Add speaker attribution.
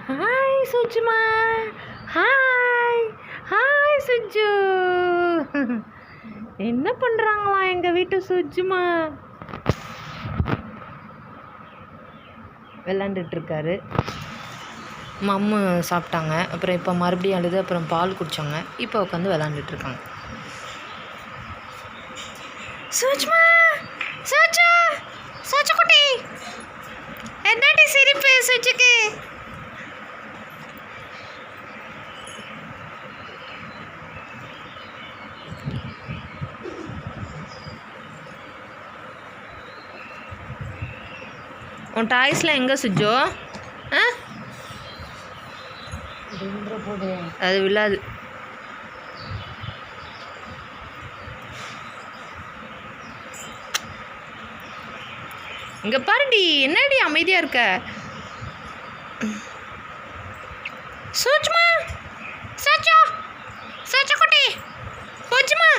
Speaker 1: Hi சுஜுமா hi hi Suju என்ன பண்ணுறாங்களா எங்கள் வீட்டு சுஜுமா விளாண்டுட்ருக்காரு மம்மு சாப்பிட்டாங்க. அப்புறம் இப்போ மறுபடியும் அழுது அப்புறம் பால் குடித்தாங்க இப்போ உட்காந்து விளாண்டுட்ருக்காங்க சுஜ்மா சுஜு சுஜு குட்டி! என்னடி சிரிப்பு சுஜுக்கு உன் டாய்ஸ்லாம் எங்கே சுஜோ? ஆ? அது விழாது. இங்கே பாருடி என்னடி அமைதியாக இருக்க? சூச்சுமா சச்சா சச்சா குட்டி! போச்சுமா!